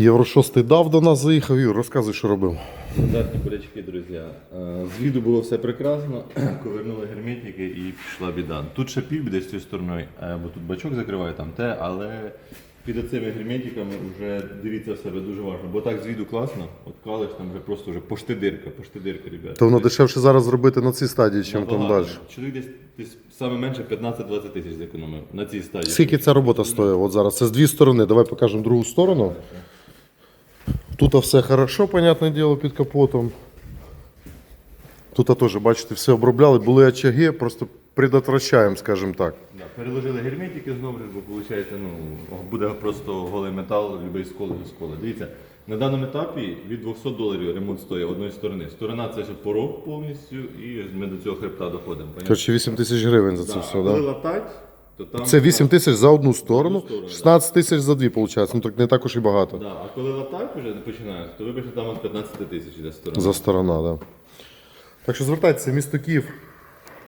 Євро 6 дав до нас, заїхав. Юр, розказуй, що робив. Стандартні болячки, друзі. Е, З віду було все прекрасно, ковернули герметики і пішла біда. Тут ще пів буде з цією стороною, е, бо тут бачок закриває там те, але під цими герметиками вже дивіться в себе дуже важливо. Бо так з віду класно, от калиш там вже просто вже поштидирка, поштидирка, ребята. То воно дешевше зараз зробити на цій стадії, чим там далі. Чоловік десь, десь саме менше 15-20 тисяч зекономив на цій стадії. Скільки ця робота стоїть? От зараз це з дві сторони. Давай покажемо другу сторону. Тут все хорошо, понятне діло, під капотом. Тут теж, бачите, все обробляли, були очаги, просто предотвращаємо, скажімо так. Да, переложили герметики знову бо виходить, ну, буде просто голий метал, любий сколи до сколи. Дивіться, на даному етапі від 200 доларів ремонт стоїть одної сторони. Сторона це ще порог повністю, і ми до цього хребта доходимо. Коротше, 8 тисяч гривень за це а все, коли да? латать, то там... Це 8 тисяч за одну сторону, сторону, 16 тисяч за дві, виходить. Ну так не також і багато. Да, а коли латать вже починається, то вибачте, там від 15 тисяч іде сторона. За сторона, да. Так що звертайтеся, місто Київ,